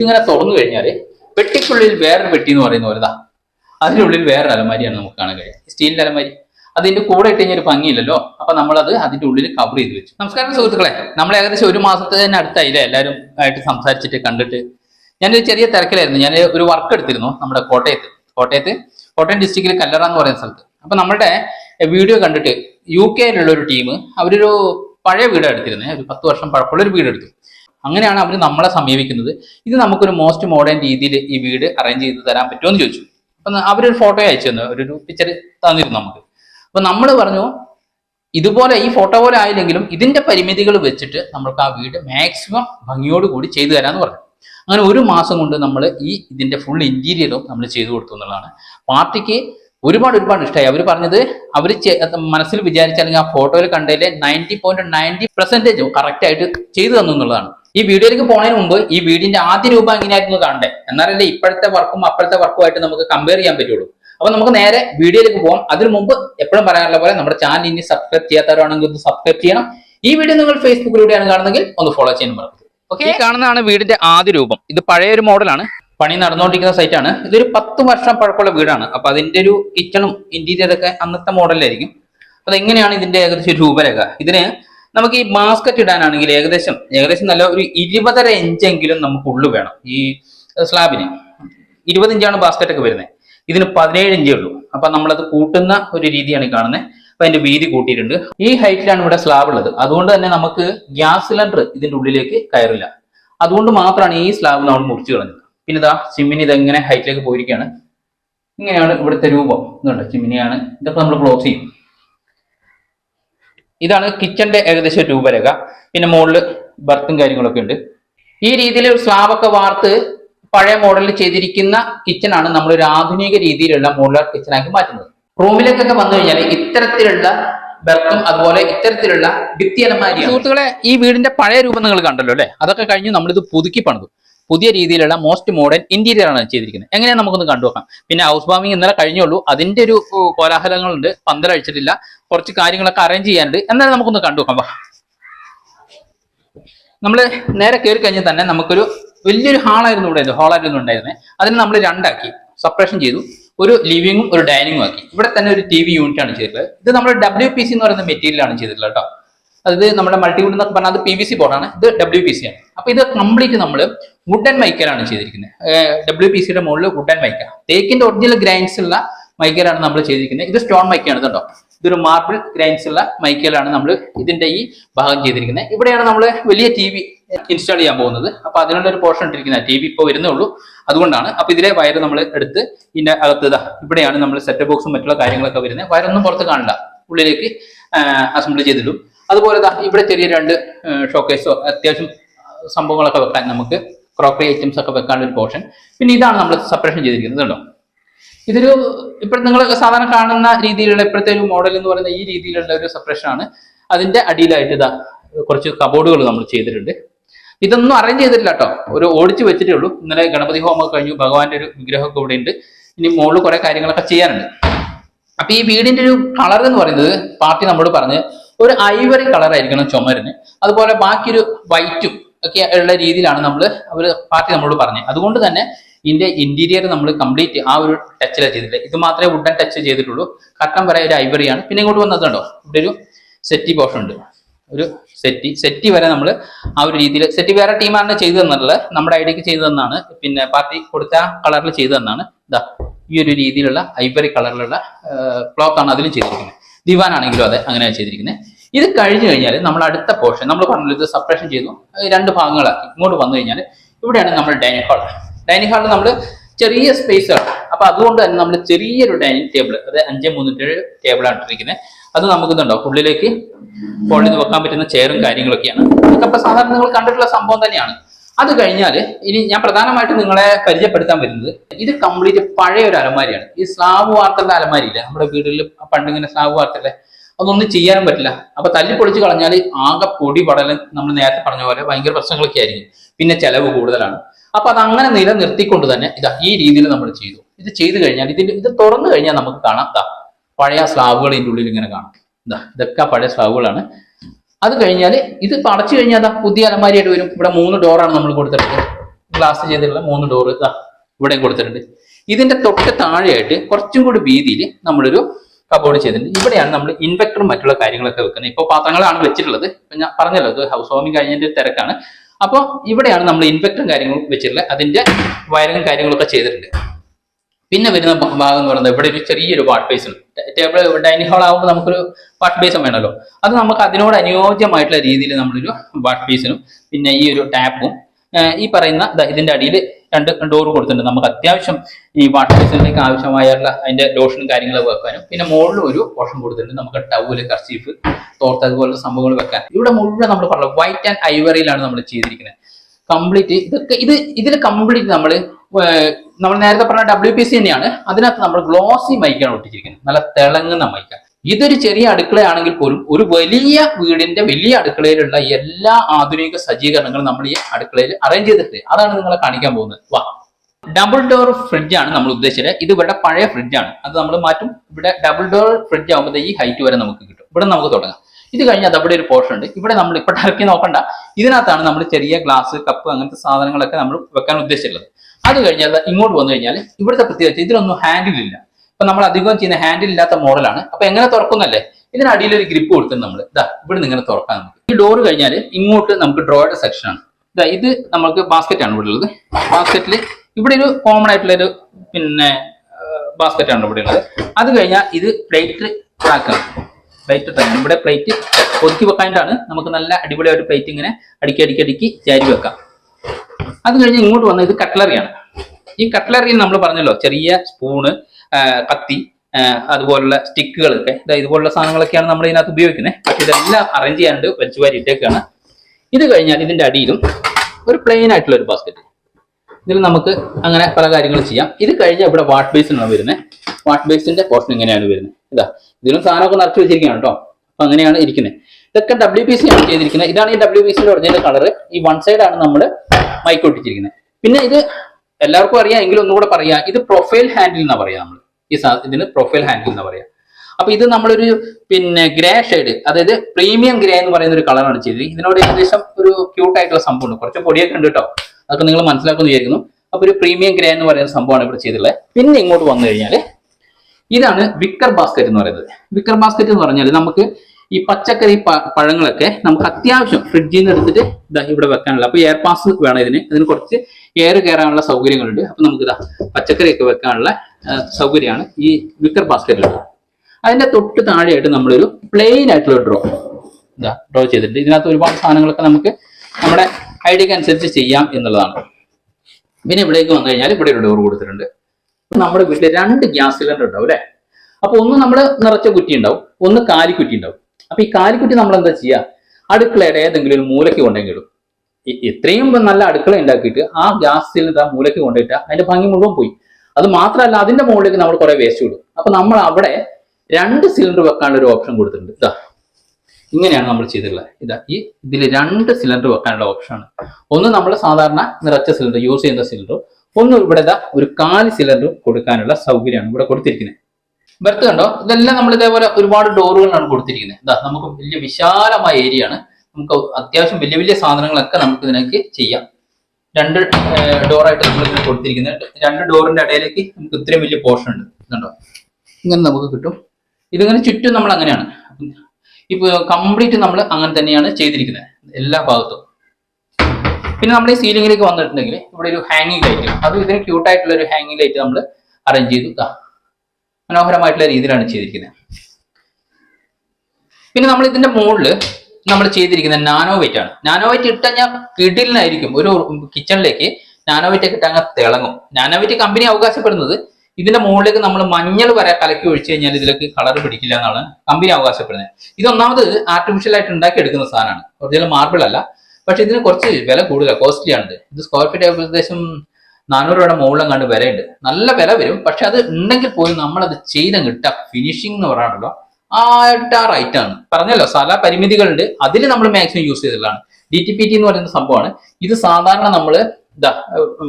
ഇതിങ്ങനെ തുറന്നു കഴിഞ്ഞാൽ പെട്ടിക്കുള്ളിൽ വേറൊരു പെട്ടി എന്ന് പറയുന്ന പോലെടാ അതിനുള്ളിൽ വേറൊരു അലമാരിയാണ് നമുക്ക് കാണാൻ കഴിയുക. സ്റ്റീലിന്റെ അലമാരി. അതിന്റെ കൂടെ ഇട്ട് കഴിഞ്ഞാൽ ഒരു ഭംഗിയില്ലല്ലോ? അപ്പൊ നമ്മളത് അതിന്റെ ഉള്ളിൽ കവർ ചെയ്ത് വെച്ചു. നമസ്കാരം സുഹൃത്തുക്കളെ. നമ്മൾ ഏകദേശം ഒരു മാസത്തെ തന്നെ അടുത്തായില്ലേ? എല്ലാവരും ആയിട്ട് സംസാരിച്ചിട്ട് കണ്ടിട്ട്. ഞാനൊരു ചെറിയ തിരക്കിലായിരുന്നു. ഞാൻ ഒരു വർക്ക് എടുത്തിരുന്നു നമ്മുടെ കോട്ടയത്ത്. കോട്ടയത്ത് കോട്ടയം ഡിസ്ട്രിക്റ്റിൽ കല്ലറ എന്ന് പറയുന്ന സ്ഥലത്ത്. അപ്പൊ നമ്മുടെ വീഡിയോ കണ്ടിട്ട് യു കെയിലുള്ള ഒരു ടീം അവരൊരു പഴയ വീട് എടുത്തിരുന്നത് ഒരു പത്ത് വർഷം പഴക്കമുള്ള ഒരു വീട് എടുത്തു. അങ്ങനെയാണ് അവർ നമ്മളെ സമീപിക്കുന്നത്. ഇത് നമുക്കൊരു മോസ്റ്റ് മോഡേൺ രീതിയിൽ ഈ വീട് അറേഞ്ച് ചെയ്ത് തരാൻ പറ്റുമോ എന്ന് ചോദിച്ചു. അപ്പൊ അവരൊരു ഫോട്ടോ അയച്ചു തന്നു. ഒരു പിക്ചർ തന്നിരുന്നു നമുക്ക്. അപ്പൊ നമ്മൾ പറഞ്ഞു ഇതുപോലെ ഈ ഫോട്ടോ പോലെ ആയില്ലെങ്കിലും ഇതിന്റെ പരിമിതികൾ വെച്ചിട്ട് നമ്മൾക്ക് ആ വീട് മാക്സിമം ഭംഗിയോട് കൂടി ചെയ്തു തരാമെന്ന് പറഞ്ഞു. അങ്ങനെ ഒരു മാസം കൊണ്ട് നമ്മൾ ഈ ഇതിന്റെ ഫുൾ ഇന്റീരിയറും നമ്മൾ ചെയ്തു കൊടുത്തു എന്നുള്ളതാണ്. പാർട്ടിക്ക് ഒരുപാട് ഒരുപാട് ഇഷ്ടമായി അവർ പറഞ്ഞത് അവർ മനസ്സിൽ വിചാരിച്ച ആ ഫോട്ടോയിൽ കണ്ടതിലെ നയന്റി പോയിന്റ് നയന്റി പെർസെന്റേജും കറക്റ്റ് ആയിട്ട് ചെയ്തു തന്നു എന്നുള്ളതാണ്. ഈ വീഡിയോയിലേക്ക് പോണതിന് മുമ്പ് ഈ വീടിന്റെ ആദ്യ രൂപം എങ്ങനെയായിരുന്നു കാണണ്ടേ? എന്നാലല്ലേ ഇപ്പോഴത്തെ വർക്കും അപ്പോഴത്തെ വർക്കുമായിട്ട് നമുക്ക് കമ്പയർ ചെയ്യാൻ പറ്റുള്ളൂ. അപ്പൊ നമുക്ക് നേരെ വീഡിയോയിലേക്ക് പോകാം അതിന് മുമ്പ് എപ്പോഴും പറയാനുള്ള പോലെ നമ്മുടെ ചാനൽ ഇനി സബ്സ്ക്രൈബ് ചെയ്യാത്തവരാണെങ്കിൽ ഒന്ന് സബ്സ്ക്രൈബ് ചെയ്യണം. ഈ വീഡിയോ നിങ്ങൾ ഫേസ്ബുക്കിലൂടെയാണ് കാണുന്നതെങ്കിൽ ഒന്ന് ഫോളോ ചെയ്യാൻ മറക്കരുത്. ഓക്കെ ഈ കാണുന്നതാണ് വീടിന്റെ ആദ്യ രൂപം. ഇത് പഴയ ഒരു മോഡലാണ്. പണി നടന്നുകൊണ്ടിരിക്കുന്ന സൈറ്റാണ് ഇതൊരു പത്ത് വർഷം പഴക്കമുള്ള വീടാണ്. അപ്പൊ അതിന്റെ ഒരു കിച്ചണും ഇന്റീരിയറൊക്കെ അന്നത്തെ മോഡലായിരിക്കും അപ്പൊ എങ്ങനെയാണ് ഇതിന്റെ ഏകദേശം രൂപരേഖ? ഇതിന് നമുക്ക് ഈ ബാസ്ക്കറ്റ് ഇടാനാണെങ്കിൽ ഏകദേശം ഏകദേശം നല്ല ഒരു ഇരുപതര ഇഞ്ചെങ്കിലും നമുക്ക് ഉള്ളു വേണം ഈ സ്ലാബിന് ഇരുപത് ഇഞ്ചാണ് ബാസ്ക്കറ്റ് ഒക്കെ വരുന്നത് ഇതിന് പതിനേഴ് ഇഞ്ചേ ഉള്ളൂ. അപ്പൊ നമ്മളത് കൂട്ടുന്ന ഒരു രീതിയാണ് കാണുന്നത് അപ്പൊ അതിന്റെ വീതി കൂട്ടിയിട്ടുണ്ട്. ഈ ഹൈറ്റിലാണ് ഇവിടെ സ്ലാബ് ഉള്ളത്. അതുകൊണ്ട് തന്നെ നമുക്ക് ഗ്യാസ് സിലിണ്ടർ ഇതിന്റെ ഉള്ളിലേക്ക് കയറില്ല. അതുകൊണ്ട് മാത്രമാണ് ഈ സ്ലാബ് നമ്മൾ മുറിച്ചു കളഞ്ഞത്. പിന്നെ ഇതാ ചിമ്മിനി ഇതെങ്ങനെ ഹൈറ്റിലേക്ക് പോയിരിക്കുകയാണ് ഇങ്ങനെയാണ് ഇവിടുത്തെ രൂപം. ഇതുണ്ട് ചിമ്മിനിയാണ് ഇതൊക്കെ നമ്മൾ ക്ലോസ് ചെയ്യും. ഇതാണ് കിച്ചന്റെ ഏകദേശം രൂപരേഖ. പിന്നെ മുകളിൽ ബർത്തും കാര്യങ്ങളൊക്കെ ഉണ്ട്. ഈ രീതിയിൽ സ്ലാബൊക്കെ വാർത്ത് പഴയ മോഡലിൽ ചെയ്തിരിക്കുന്ന കിച്ചൺ ആണ് നമ്മൾ ഒരു ആധുനിക രീതിയിലുള്ള മോഡുലാർ കിച്ചൺ ആക്കി മാറ്റുന്നത്. റൂമിലേക്കൊക്കെ വന്നു കഴിഞ്ഞാൽ ഇത്തരത്തിലുള്ള ബർത്തും അതുപോലെ ഇത്തരത്തിലുള്ള ഭിത്തിയലമാരി സുഹൃത്തുക്കളെ ഈ വീടിന്റെ പഴയ രൂപം നിങ്ങൾ കണ്ടല്ലോ അല്ലേ? അതൊക്കെ കഴിഞ്ഞ് നമ്മളിത് പുതുക്കി പണിതു. പുതിയ രീതിയിലുള്ള മോസ്റ്റ് മോഡേൺ ഇന്റീരിയർ ആണ് ചെയ്തിരിക്കുന്നത്. എങ്ങനെ നമുക്കൊന്ന് കണ്ടുവെക്കാം പിന്നെ ഹൗസ് വാമിംഗ് ഇന്നലെ കഴിഞ്ഞുള്ളൂ. അതിന്റെ ഒരു കോലാഹലങ്ങളുണ്ട്. പന്തലഴിച്ചിട്ടില്ല കുറച്ച് കാര്യങ്ങളൊക്കെ അറേഞ്ച് ചെയ്യാനുണ്ട്. എന്നാലും നമുക്കൊന്ന് കണ്ടുവെക്കാം വാ. നമ്മൾ നേരെ കയറി കഴിഞ്ഞാൽ തന്നെ നമുക്കൊരു വലിയൊരു ഹാളായിരുന്നു ഇവിടെ. ഹാളായിരുന്നു ഉണ്ടായിരുന്നത് അതിന് നമ്മൾ രണ്ടാക്കി. സെപ്പറേഷൻ ചെയ്തു. ഒരു ലിവിങ്ങും ഒരു ഡൈനിങ്ങും ആക്കി. ഇവിടെ തന്നെ ഒരു ടി വി യൂണിറ്റ് ആണ് ചെയ്തിട്ടുള്ളത്. ഇത് നമ്മൾ ഡബ്ല്യു പി സി എന്ന് പറയുന്ന മെറ്റീരിയൽ ആണ് ചെയ്തിട്ടുള്ളത് കേട്ടോ. അത് നമ്മുടെ മൾട്ടിവുഡ് എന്നൊക്കെ പറഞ്ഞാൽ അത് പി വി സി ബോർഡാണ് ഇത് ഡബ്ല്യു പി സി ആണ്. അപ്പൊ ഇത് കംപ്ലീറ്റ് നമ്മൾ വുഡൻ മൈക്കലാണ് ചെയ്തിരിക്കുന്നത്. ഡബ്ല്യു പി സിയുടെ മുകളിൽ വുഡൻ മൈക്ക തേക്കിന്റെ ഒറിജിനൽ ഗ്രൈൻസ് ഉള്ള മൈക്കലാണ് നമ്മൾ ചെയ്തിരിക്കുന്നത്. ഇത് സ്റ്റോൺ മൈക്കയാണ് കേട്ടോ. ഇതൊരു മാർബിൾ ഗ്രൈൻസ് ഉള്ള മൈക്കലാണ് നമ്മൾ ഇതിന്റെ ഈ ഭാഗം ചെയ്തിരിക്കുന്നത്. ഇവിടെയാണ് നമ്മൾ വലിയ ടി വി ഇൻസ്റ്റാൾ ചെയ്യാൻ പോകുന്നത്. അപ്പൊ അതിനുള്ള ഒരു പോർഷൻ ഇട്ടിരിക്കുന്നത്. ടി വി ഇപ്പോൾ വരുന്നേ ഉള്ളൂ. അതുകൊണ്ടാണ് അപ്പൊ ഇതിലെ വയർ നമ്മൾ എടുത്ത് ഇതിന്റെ അകത്ത് ഇവിടെയാണ് നമ്മൾ സെറ്റ് ബോക്സും മറ്റുള്ള കാര്യങ്ങളൊക്കെ വരുന്നത്. വയറൊന്നും പുറത്ത് കാണില്ല. ഉള്ളിലേക്ക് അസംബിൾ ചെയ്തിടും. അതുപോലെ ഇവിടെ ചെറിയ രണ്ട് ഷോക്കേസോ അത്യാവശ്യം സംഭവങ്ങളൊക്കെ വെക്കാൻ നമുക്ക്. ക്രോക്കറി ഐറ്റംസ് ഒക്കെ വെക്കാനുള്ള ഒരു പോർഷൻ പിന്നെ ഇതാണ് നമ്മൾ സെപ്പറേഷൻ ചെയ്തിരിക്കുന്നത് കേട്ടോ. ഇതൊരു ഇപ്പോൾ നിങ്ങൾ സാധാരണ കാണുന്ന രീതിയിലുള്ള ഇപ്പോഴത്തെ ഒരു മോഡൽ എന്ന് പറയുന്ന ഈ രീതിയിലുള്ള ഒരു സെപ്പറേഷൻ ആണ്. അതിന്റെ അടിയിലായിട്ട് ഇതാ കുറച്ച് കബോർഡുകൾ നമ്മൾ ചെയ്തിട്ടുണ്ട്. ഇതൊന്നും അറേഞ്ച് ചെയ്തിട്ടില്ല കേട്ടോ. ഒരു ഓടിച്ച് വെച്ചിട്ടേ ഉള്ളൂ. ഇന്നലെ ഗണപതി ഹോമൊക്കെ കഴിഞ്ഞു. ഭഗവാന്റെ ഒരു വിഗ്രഹമൊക്കെ ഇവിടെ ഉണ്ട്. ഇനി മുകളിൽ കുറെ കാര്യങ്ങളൊക്കെ ചെയ്യാനുണ്ട്. അപ്പൊ ഈ വീടിന്റെ ഒരു കളർ എന്ന് പറയുന്നത് പാർട്ടി നമ്മോട് പറഞ്ഞ് ഒരു ഐവറി കളർ ആയിരിക്കണം ചുമരിന്. അതുപോലെ ബാക്കിയൊരു വൈറ്റും ഒക്കെ ഉള്ള രീതിയിലാണ് നമ്മൾ അവർ പാർട്ടി നമ്മളോട് പറഞ്ഞത്. അതുകൊണ്ട് തന്നെ ഇതിന്റെ ഇന്റീരിയർ നമ്മൾ കംപ്ലീറ്റ് ആ ഒരു ടച്ചിലാണ് ചെയ്തിട്ടില്ല ഇത് മാത്രമേ വുഡൻ ടച്ച് ചെയ്തിട്ടുള്ളൂ. കട്ടം വരെ ഒരു ഐവറിയാണ് പിന്നെ ഇങ്ങോട്ട് വന്നതുണ്ടോ ഇവിടെ ഒരു സെറ്റി പോർഷൻ ഉണ്ട്. ഒരു സെറ്റി. സെറ്റി വരെ നമ്മൾ ആ ഒരു രീതിയിൽ സെറ്റി വേറെ ടീമാണ് ചെയ്തു തന്നുള്ളത് നമ്മുടെ ഐഡിയക്ക് ചെയ്തു തന്നാണ്. പിന്നെ പാർട്ടി കൊടുത്ത കളറിൽ ചെയ്തു തന്നാണ്. ഇതാ ഈ ഒരു രീതിയിലുള്ള ഐവറി കളറിലുള്ള ക്ലോത്ത് ആണ് അതിലും ചെയ്തിരിക്കുന്നത്. ദിവാൻ ആണെങ്കിലും അതെ അങ്ങനെയാണ് ചെയ്തിരിക്കുന്നത്. ഇത് കഴിഞ്ഞു കഴിഞ്ഞാൽ നമ്മൾ അടുത്ത പോർഷൻ നമ്മൾ പറഞ്ഞല്ലോ ഇത് സെപ്പറേഷൻ ചെയ്തു രണ്ട് ഭാഗങ്ങളാക്കി. ഇങ്ങോട്ട് വന്നു കഴിഞ്ഞാൽ ഇവിടെയാണ് നമ്മൾ ഡൈനിങ് ഹാൾ ഡൈനിങ് ഹാളിൽ നമ്മൾ ചെറിയ സ്പേസ് ആണ്. അപ്പൊ അതുകൊണ്ട് തന്നെ നമ്മൾ ചെറിയൊരു ഡൈനിങ് ടേബിൾ അത് അഞ്ച് മൂന്നിന്റെ ടേബിളാണ് ഇട്ടിരിക്കുന്നത് അത് നമുക്ക് ഇതുണ്ടോ ഉള്ളിലേക്ക് ഫോണിൽ നിന്ന് വെക്കാൻ പറ്റുന്ന ചെയറും കാര്യങ്ങളൊക്കെയാണ്. അതൊക്കെ അപ്പൊ സാധാരണ നിങ്ങൾ കണ്ടിട്ടുള്ള സംഭവം തന്നെയാണ്. അത് കഴിഞ്ഞാൽ ഇനി ഞാൻ പ്രധാനമായിട്ടും നിങ്ങളെ പരിചയപ്പെടുത്താൻ വരുന്നത് ഇത് കംപ്ലീറ്റ് പഴയ ഒരു അലമാരിയാണ്. ഈ സ്ലാബ് വാർത്തയുടെ അലമാരിയില്ലേ? നമ്മുടെ വീട്ടിൽ പണ്ടിങ്ങനെ സ്ലാബ് വാർത്തല്ലേ അതൊന്നും ചെയ്യാനും പറ്റില്ല. അപ്പൊ തല്ലി പൊളിച്ച് കളഞ്ഞാൽ ആകെ പൊടി പടലും നമ്മൾ നേരത്തെ പറഞ്ഞ പോലെ ഭയങ്കര പ്രശ്നങ്ങളൊക്കെ ആയിരിക്കും. പിന്നെ ചെലവ് കൂടുതലാണ്. അപ്പൊ അത് അങ്ങനെ നിലനിർത്തിക്കൊണ്ട് തന്നെ ഇതാ ഈ രീതിയിൽ നമ്മൾ ചെയ്തു. ഇത് ചെയ്തു കഴിഞ്ഞാൽ ഇതിന്റെ ഇത് തുറന്നു കഴിഞ്ഞാൽ നമുക്ക് കാണാം. ദാ പഴയ സ്ലാബുകൾ ഇതിന്റെ ഉള്ളിൽ ഇങ്ങനെ കാണാം. ഇതാ ഇതൊക്കെ പഴയ സ്ലാബുകളാണ്. അത് കഴിഞ്ഞാൽ ഇത് പടച്ചു കഴിഞ്ഞാൽ അതാ പുതിയ അലമാരിയായിട്ട് വരും. ഇവിടെ മൂന്ന് ഡോറാണ് നമ്മൾ കൊടുത്തിട്ടുള്ളത്. ഗ്ലാസ് ചെയ്തിട്ടുള്ള മൂന്ന് ഡോറ് ഇതാ ഇവിടെയും കൊടുത്തിട്ടുണ്ട്. ഇതിന്റെ തൊട്ട് താഴെയായിട്ട് കുറച്ചും കൂടി വീതിയിൽ നമ്മളൊരു കബോർഡ് ചെയ്തിട്ടുണ്ട്. ഇവിടെയാണ് നമ്മൾ ഇൻവെക്ടറും മറ്റുള്ള കാര്യങ്ങളൊക്കെ വെക്കുന്നത്. ഇപ്പോൾ പാത്രങ്ങളാണ് വെച്ചിട്ടുള്ളത്. ഇപ്പൊ ഞാൻ പറഞ്ഞല്ലോ ഇത് ഹൗസ് വാമിങ് കഴിഞ്ഞതിന്റെ തിരക്കാണ്. അപ്പോൾ ഇവിടെയാണ് നമ്മൾ ഇൻവെക്ടറും കാര്യങ്ങളും വെച്ചിട്ടുള്ളത്. അതിന്റെ വയറിങ്ങും കാര്യങ്ങളൊക്കെ ചെയ്തിട്ടുണ്ട്. പിന്നെ വരുന്ന ഭാഗം എന്ന് പറയുന്നത് ഇവിടെ ഒരു ചെറിയൊരു വാട്ട് ബേസ് ഉണ്ട്. ടേബിൾ ഡൈനിങ് ഹാൾ ആകുമ്പോൾ നമുക്കൊരു വാട്ട് ബേസും വേണമല്ലോ. അത് നമുക്ക് അതിനോട് അനുയോജ്യമായിട്ടുള്ള രീതിയിൽ നമ്മളൊരു വാട്ട് ബേസിനും പിന്നെ ഈ ഒരു ടാപ്പും ഈ പറയുന്ന ഇതിന്റെ അടിയിൽ രണ്ട് ഡോർ കൊടുത്തിട്ടുണ്ട്. നമുക്ക് അത്യാവശ്യം ഈ വാട്ടർ ബേസിനിലേക്ക് ആവശ്യമായുള്ള അതിന്റെ ലോഷനും കാര്യങ്ങളും വെക്കാനും പിന്നെ മുകളിൽ ഒരു പോർഷൻ കൊടുത്തിട്ടുണ്ട്. നമുക്ക് ടവൽ കർച്ചീഫ് തോർത്ത് അതുപോലുള്ള സംഭവങ്ങൾ വെക്കാൻ. ഇവിടെ മുഴുവൻ നമ്മൾ പറഞ്ഞു വൈറ്റ് ആൻഡ് ഐവറിയിലാണ് നമ്മൾ ചെയ്തിരിക്കുന്നത്. കംപ്ലീറ്റ് ഇതൊക്കെ ഇത് ഇതിൽ കംപ്ലീറ്റ് നമ്മൾ നമ്മൾ നേരത്തെ പറഞ്ഞ ഡബ്ല്യു പി സി തന്നെയാണ്. അതിനകത്ത് നമ്മൾ ഗ്ലോസി മൈക്കാണ് ഒട്ടിച്ചിരിക്കുന്നത്. നല്ല തിളങ്ങുന്ന മൈക്ക. ഇതൊരു ചെറിയ അടുക്കളയാണെങ്കിൽ പോലും ഒരു വലിയ വീടിന്റെ വലിയ അടുക്കളയിലുള്ള എല്ലാ ആധുനിക സജ്ജീകരണങ്ങളും നമ്മൾ ഈ അടുക്കളയിൽ അറേഞ്ച് ചെയ്തിട്ടുണ്ട്. അതാണ് നിങ്ങളെ കാണിക്കാൻ പോകുന്നത്. വാ. ഡബിൾ ഡോർ ഫ്രിഡ്ജ് ആണ് നമ്മൾ ഉദ്ദേശിച്ചത്. ഇത് ഇവിടെ പഴയ ഫ്രിഡ്ജ് ആണ്. അത് നമ്മൾ മാറ്റും. ഇവിടെ ഡബിൾ ഡോർ ഫ്രിഡ്ജ് ആകുമ്പോൾ ഈ ഹൈറ്റ് വരെ നമുക്ക് കിട്ടും. ഇവിടെ നമുക്ക് തുടങ്ങാം. ഇത് കഴിഞ്ഞാൽ അവിടെ ഒരു പോർഷൻ ഉണ്ട്. ഇവിടെ നമ്മൾ ഇപ്പൊ ഇറക്കി നോക്കണ്ട. ഇതിനകത്താണ് നമ്മൾ ചെറിയ ഗ്ലാസ് കപ്പ് അങ്ങനത്തെ സാധനങ്ങളൊക്കെ നമ്മൾ വെക്കാൻ ഉദ്ദേശിച്ചിട്ടുള്ളത്. അത് കഴിഞ്ഞാൽ ഇങ്ങോട്ട് വന്നു കഴിഞ്ഞാൽ ഇവിടുത്തെ പ്രത്യേകിച്ച് ഇതിലൊന്നും ഹാൻഡിൽ ഇല്ല. ഇപ്പൊ നമ്മൾ അധികം ചെയ്യുന്ന ഹാൻഡിൽ ഇല്ലാത്ത മോഡലാണ് അപ്പൊ എങ്ങനെ തുറക്കുന്നല്ലേ? ഇതിനടിയിൽ ഒരു ഗ്രിപ്പ് കൊടുത്തിട്ട് നമ്മൾ ഇതാ ഇവിടെ നിന്ന് ഇങ്ങനെ തുറക്കാൻ നമുക്ക്. ഈ ഡോർ കഴിഞ്ഞാൽ ഇങ്ങോട്ട് നമുക്ക് ഡ്രോയുടെ സെക്ഷൻ ആണ്. ഇതാ ഇത് നമുക്ക് ബാസ്ക്കറ്റ് ആണ് ഇവിടെ ഉള്ളത്. ബാസ്ക്കറ്റിൽ ഇവിടെ ഒരു കോമൺ ആയിട്ടുള്ള ഒരു പിന്നെ ബാസ്ക്കറ്റ് ആണ് ഇവിടെ ഉള്ളത്. അത് കഴിഞ്ഞാൽ ഇത് പ്ലേറ്റ് ട്രാക്കാണ് പ്ലേറ്റ് ട്രാക്ക് ഇവിടെ പ്ലേറ്റ് ഒതുക്കി വെക്കാനായിട്ടാണ് നമുക്ക് നല്ല അടിപൊളിയായിട്ട് പ്ലേറ്റ് ഇങ്ങനെ അടുക്കി അടുക്കി അടുക്കി ചാരി വെക്കാം. അത് കഴിഞ്ഞ് ഇങ്ങോട്ട് വന്ന ഇത് കട്ട്ലറിയാണ് ഈ കട്ട്ലറിയിൽ നമ്മൾ പറഞ്ഞല്ലോ ചെറിയ സ്പൂണ് കത്തി അതുപോലുള്ള സ്റ്റിക്കുകളൊക്കെ. ഇതാ ഇതുപോലുള്ള സാധനങ്ങളൊക്കെയാണ് നമ്മൾ ഇതിനകത്ത് ഉപയോഗിക്കുന്നത്. പക്ഷെ ഇതെല്ലാം അറേഞ്ച് ചെയ്യാണ്ട് വലിച്ചു വാരി ഇത് കഴിഞ്ഞാൽ ഇതിന്റെ അടിയിലും ഒരു പ്ലെയിൻ ആയിട്ടുള്ള ഒരു ബാസ്ക്കറ്റ് ഇതിൽ നമുക്ക് അങ്ങനെ പല കാര്യങ്ങളും ചെയ്യാം. ഇത് കഴിഞ്ഞാൽ ഇവിടെ വാട്ട് ബേസിനാണ് വരുന്നത്. വാട്ട് ബേസിന്റെ പോർഷൻ ഇങ്ങനെയാണ് വരുന്നത്. ഇതാ ഇതിലും സാധനമൊക്കെ നിറച്ച് വെച്ചിരിക്കുകയാണ് കേട്ടോ. അപ്പൊ അങ്ങനെയാണ് ഇരിക്കുന്നത്. ഇതൊക്കെ ഡബ്ല്യു പി സി ആണ് ചെയ്തിരിക്കുന്നത്. ഇതാണ് ഈ ഡബ്ല്യു പി സിയുടെ ഒറിജിനൽ കളർ ഈ വൺ സൈഡ് ആണ് നമ്മൾ മൈക്ക് ഒട്ടിച്ചിരിക്കുന്നത്. പിന്നെ ഇത് എല്ലാവർക്കും അറിയാം എങ്കിലും ഒന്നുകൂടെ പറയാം. ഇത് പ്രൊഫൈൽ ഹാൻഡിൽ എന്നാ പറയാ നമ്മൾ ഈ ഇതിന് പ്രൊഫൈൽ ഹാൻഡിൽ എന്നാ പറയാ. അപ്പൊ ഇത് നമ്മളൊരു പിന്നെ ഗ്രേ ഷെയ്ഡ് അതായത് പ്രീമിയം ഗ്രേ എന്ന് പറയുന്ന ഒരു കളറാണ് ചെയ്തത്. ഇതിനോട് ഏകദേശം ഒരു ക്യൂട്ട് ആയിട്ടുള്ള സംഭവമുണ്ട്. കുറച്ച് പൊടിയൊക്കെ ഉണ്ട് കേട്ടോ അതൊക്കെ നിങ്ങൾ മനസ്സിലാക്കുമെന്ന് വിചാരിക്കുന്നു. അപ്പൊ ഒരു പ്രീമിയം ഗ്രേ എന്ന് പറയുന്ന സംഭവമാണ് ഇവിടെ ചെയ്തിട്ടുള്ളത്. പിന്നെ ഇങ്ങോട്ട് വന്നു കഴിഞ്ഞാൽ ഇതാണ് വിക്കർ ബാസ്ക്കറ്റ് എന്ന് പറയുന്നത്. വിക്കർ ബാസ്ക്കറ്റ് എന്ന് പറഞ്ഞാൽ നമുക്ക് ഈ പച്ചക്കറി പഴങ്ങളൊക്കെ നമുക്ക് അത്യാവശ്യം ഫ്രിഡ്ജിൽ നിന്ന് എടുത്തിട്ട് ഇതാ ഇവിടെ വെക്കാനുള്ള. അപ്പൊ എയർ പാസ് വേണം ഇതിന്. ഇതിന് കുറച്ച് എയർ കയറാനുള്ള സൗകര്യങ്ങളുണ്ട്. അപ്പൊ നമുക്ക് ഇതാ പച്ചക്കറിയൊക്കെ വെക്കാനുള്ള സൗകര്യമാണ് ഈ വിക്കർ ബാസ്ക്കറ്റിലുള്ളത് അതിന്റെ തൊട്ട് താഴെയായിട്ട് നമ്മളൊരു പ്ലെയിൻ ആയിട്ടുള്ള ഡ്രോ ഇതാ ഡ്രോ ചെയ്തിട്ടുണ്ട്. ഇതിനകത്ത് ഒരുപാട് സാധനങ്ങളൊക്കെ നമുക്ക് നമ്മുടെ ഐഡിയക്ക് അനുസരിച്ച് ചെയ്യാം എന്നുള്ളതാണ്. പിന്നെ ഇവിടേക്ക് വന്നു കഴിഞ്ഞാൽ ഇവിടെ ഒരു ഡോർ കൊടുത്തിട്ടുണ്ട്. നമ്മുടെ വീട്ടിൽ രണ്ട് ഗ്യാസ് സിലിണ്ടർ ഉണ്ടാവും അല്ലെ? അപ്പൊ ഒന്ന് നമ്മൾ നിറച്ച കുറ്റി ഉണ്ടാവും ഒന്ന് കാലിക്കുറ്റി ഉണ്ടാവും. അപ്പൊ ഈ കാലിക്കുറ്റി നമ്മൾ എന്താ ചെയ്യുക അടുക്കളയുടെ ഏതെങ്കിലും ഒരു മൂലയ്ക്ക് കൊണ്ടെങ്കിലും ഇത്രയും നല്ല അടുക്കള ഉണ്ടാക്കിയിട്ട് ആ ഗ്യാസ് സിലിണ്ടർ ആ മൂലയ്ക്ക് കൊണ്ടിട്ട് അതിന്റെ ഭംഗി മുഴുവൻ പോയി. അത് മാത്രമല്ല അതിന്റെ മുകളിലേക്ക് നമ്മൾ കുറെ വേസ്റ്റ് വിടും അപ്പൊ നമ്മൾ അവിടെ രണ്ട് സിലിണ്ടർ വെക്കാനുള്ള ഒരു ഓപ്ഷൻ കൊടുത്തിട്ടുണ്ട്. ഇതാ. ഇങ്ങനെയാണ് നമ്മൾ ചെയ്തിട്ടുള്ളത്. ഇതാ ഈ ഇതിൽ രണ്ട് സിലിണ്ടർ വെക്കാനുള്ള ഓപ്ഷനാണ് ഒന്ന് നമ്മൾ സാധാരണ നിറച്ച സിലിണ്ടർ യൂസ് ചെയ്യുന്ന സിലിണ്ടർ ഒന്ന് ഇവിടെ ഒരു കാൽ സിലിണ്ടർ കൊടുക്കാനുള്ള സൗകര്യമാണ് ഇവിടെ കൊടുത്തിരിക്കുന്നത്. ബർത്ത് കണ്ടോ? ഇതെല്ലാം നമ്മൾ ഇതേപോലെ ഒരുപാട് ഡോറുകളാണ് കൊടുത്തിരിക്കുന്നത്. ഇതാ നമുക്ക് വലിയ വിശാലമായ ഏരിയ ആണ്. നമുക്ക് അത്യാവശ്യം വലിയ വലിയ സാധനങ്ങളൊക്കെ നമുക്ക് ഇതിനൊക്കെ ചെയ്യാം. രണ്ട് ഡോറായിട്ട് നമ്മൾ ഇതിന് കൊടുത്തിരിക്കുന്നത്. രണ്ട് ഡോറിന്റെ ഇടയിലേക്ക് നമുക്ക് ഇത്രയും വലിയ പോർഷൻ ഉണ്ട്. കണ്ടോ? ഇങ്ങനെ നമുക്ക് കിട്ടും. ഇതിങ്ങനെ ചുറ്റും നമ്മൾ അങ്ങനെയാണ്. ഇപ്പൊ കംപ്ലീറ്റ് നമ്മൾ അങ്ങനെ തന്നെയാണ് ചെയ്തിരിക്കുന്നത്. എല്ലാ ഭാഗത്തും. പിന്നെ നമ്മൾ ഈ സീലിംഗിലേക്ക് വന്നിട്ടുണ്ടെങ്കിൽ ഇവിടെ ഒരു ഹാങ്ങിങ് ലൈറ്റ് അത് ഇതിന് ക്യൂട്ടായിട്ടുള്ള ഒരു ഹാങ്ങിങ് ലൈറ്റ് നമ്മൾ അറേഞ്ച് ചെയ്തു. മനോഹരമായിട്ടുള്ള രീതിയിലാണ് ചെയ്തിരിക്കുന്നത്. പിന്നെ നമ്മൾ ഇതിന്റെ മുകളിൽ നമ്മൾ ചെയ്തിരിക്കുന്നത് നാനോ ആണ്. നാനോ വെയിറ്റ് ഞാൻ കിടിലിനായിരിക്കും. ഒരു കിച്ചണിലേക്ക് നാനോ വെയിറ്റ് ഒക്കെ ഇട്ടാൽ അങ്ങ് തിളങ്ങും. നാനോ കമ്പനി അവകാശപ്പെടുന്നത് ഇതിന്റെ മുകളിലേക്ക് നമ്മൾ മഞ്ഞൾ വരെ കലക്കി ഒഴിച്ചു കഴിഞ്ഞാൽ ഇതിലേക്ക് കളർ പിടിക്കില്ല എന്നാണ് കമ്പനി അവകാശപ്പെടുന്നത്. ഇത് ഒന്നാമത് ആർട്ടിഫിഷ്യൽ ആയിട്ട് ഉണ്ടാക്കി എടുക്കുന്ന സാധനമാണ്. ഒറിജിനൽ മാർബിൾ അല്ല. പക്ഷെ ഇതിന് കുറച്ച് വില കൂടുതലാണ് കോസ്റ്റ്ലി ആണ്. ഇത് സ്ക്വയർ ഫീറ്റ് ഏകദേശം നാനൂറ് രൂപയുടെ മുകളിലും കണ്ട് വിലയുണ്ട്. നല്ല വില വരും. പക്ഷെ അത് ഉണ്ടെങ്കിൽ പോലും നമ്മളത് ചെയ്ത് കിട്ടുക ഫിനിഷിംഗ് എന്ന് പറയാറുണ്ടല്ലോ ആയിട്ട് ആ റൈറ്റ് ആണ്. പറഞ്ഞല്ലോ സ്ഥല പരിമിതികളുണ്ട്. അതിൽ നമ്മൾ മാക്സിമം യൂസ് ചെയ്തിട്ടുള്ളതാണ്. ഡി ടി പി ടി എന്ന് പറയുന്ന സംഭവമാണ്. ഇത് സാധാരണ നമ്മൾ ഇതാ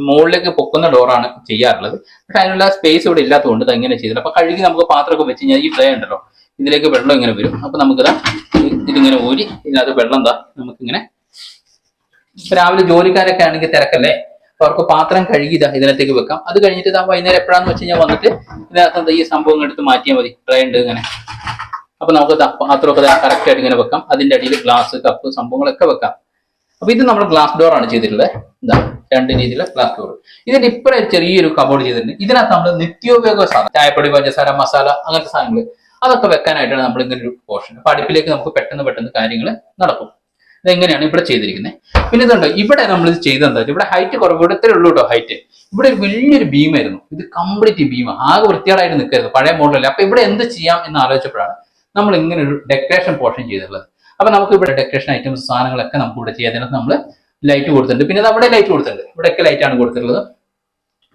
മുകളിലേക്ക് പൊക്കുന്ന ഡോറാണ് ചെയ്യാറുള്ളത്. പക്ഷെ അതിനുള്ള സ്പേസ് ഇവിടെ ഇല്ലാത്തതുകൊണ്ട് ഇത് എങ്ങനെ ചെയ്തില്ല അപ്പൊ കഴുകി നമുക്ക് പാത്രമൊക്കെ വെച്ച് കഴിഞ്ഞാൽ ഈ ട്രേ ഉണ്ടല്ലോ ഇതിലേക്ക് വെള്ളം ഇങ്ങനെ വരും. അപ്പൊ നമുക്കിതാ ഇത് ഇതിങ്ങനെ ഊരി ഇതിനകത്ത് വെള്ളം എന്താ നമുക്കിങ്ങനെ രാവിലെ ജോലിക്കാരൊക്കെ ആണെങ്കിൽ തിരക്കല്ലേ? അവർക്ക് പാത്രം കഴുകി ഇതാ ഇതിനകത്തേക്ക് വെക്കാം. അത് കഴിഞ്ഞിട്ട് ഇതാ വൈകുന്നേരം എപ്പോഴാന്ന് വെച്ച് കഴിഞ്ഞാൽ വന്നിട്ട് ഇതിനകത്ത് ഈ സംഭവം എടുത്ത് മാറ്റിയാൽ മതി. ട്രേ ഉണ്ട് ഇങ്ങനെ. അപ്പൊ നമുക്ക് പാത്രമൊക്കെ കറക്റ്റ് ആയിട്ട് ഇങ്ങനെ വെക്കാം. അതിന്റെ അടിയിൽ ഗ്ലാസ് കപ്പ് സംഭവങ്ങളൊക്കെ വെക്കാം. അപ്പൊ ഇത് നമ്മൾ ഗ്ലാസ് ഡോർ ആണ് ചെയ്തിട്ടുള്ളത്. ഇതാ രണ്ട് രീതിയിലുള്ള ഗ്ലാസ് ഡോർ ഇതിന്റെ ഇപ്പറ ചെറിയൊരു കബോർഡ് ചെയ്തിട്ടുണ്ട്. ഇതിനകത്ത് നമ്മൾ നിത്യോപയോഗ സാധനം ചായപ്പൊടി പഞ്ചസാര മസാല അങ്ങനത്തെ സാധനങ്ങൾ അതൊക്കെ വെക്കാനായിട്ടാണ് നമ്മൾ ഇങ്ങനെ ഒരു പോർഷൻ അപ്പൊ അടുപ്പിലേക്ക് നമുക്ക് പെട്ടെന്ന് പെട്ടെന്ന് കാര്യങ്ങൾ നടക്കും ഇതെങ്ങനെയാണ് ഇവിടെ ചെയ്തിരിക്കുന്നത്? പിന്നെ ഇതുണ്ട് ഇവിടെ നമ്മൾ ഇത് ചെയ്തെന്താ ഇവിടെ ഹൈറ്റ് കുറവ് ഇവിടത്തെ ഉള്ളൂ കേട്ടോ ഹൈറ്റ് ഇവിടെ ഒരു വലിയൊരു ബീമായിരുന്നു ഇത് കംപ്ലീറ്റ് ബീം ആകെ വൃത്തിയാടായിട്ട് നിൽക്കരുത്. പഴയ മോഡലല്ല അപ്പൊ ഇവിടെ എന്ത് ചെയ്യാം എന്ന് ആലോചിച്ചപ്പോഴാണ് നമ്മൾ ഇങ്ങനെ ഒരു ഡെക്കറേഷൻ പോർഷൻ ചെയ്തിട്ടുള്ളത്. അപ്പൊ നമുക്ക് ഇവിടെ ഡെക്കറേഷൻ ഐറ്റംസ് സാധനങ്ങളൊക്കെ നമുക്ക് ഇവിടെ ചെയ്യാം. നമ്മൾ ലൈറ്റ് കൊടുത്തിട്ടുണ്ട്. പിന്നെ അവിടെ ലൈറ്റ് കൊടുത്തിട്ടുണ്ട്. ഇവിടെയൊക്കെ ലൈറ്റാണ് കൊടുത്തിട്ടുള്ളത്.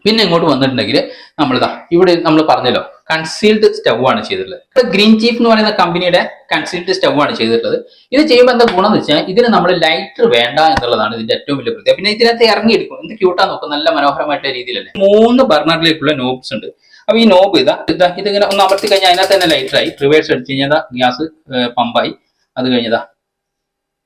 പിന്നെ ഇങ്ങോട്ട് വന്നിട്ടുണ്ടെങ്കിൽ നമ്മളിതാ ഇവിടെ നമ്മൾ പറഞ്ഞല്ലോ കൺസീൽഡ് സ്റ്റവ് ആണ് ചെയ്തിട്ടുള്ളത്. ഗ്രീൻ ചീഫ് എന്ന് പറയുന്ന കമ്പനിയുടെ കൺസീൽഡ് സ്റ്റവ് ആണ് ചെയ്തിട്ടുള്ളത്. ഇത് ചെയ്യുമ്പോൾ എന്താ ഗുണം എന്ന് വെച്ചാൽ ഇതിന് നമ്മൾ ലൈറ്റർ വേണ്ട എന്നുള്ളതാണ് ഇതിന്റെ ഏറ്റവും വലിയ പ്രത്യേകത. പിന്നെ ഇതിനകത്ത് ഇറങ്ങിയെടുക്കും എന്ത് ക്യൂട്ടാ നോക്കും. നല്ല മനോഹരമായിട്ടുള്ള രീതിയിലല്ലേ. മൂന്ന് ബർണറിലേക്കുള്ള നോബ്സ് ഉണ്ട്. അപ്പൊ ഈ നോബ് ഇതാ ഇതാ ഇതിങ്ങനെ ഒന്ന് അമർത്തി കഴിഞ്ഞാൽ അതിനകത്ത് തന്നെ ലൈറ്ററായി റിവേഴ്സ് അടിച്ചു കഴിഞ്ഞാൽ ഗ്യാസ് പമ്പായി അത് കഴിഞ്ഞതാ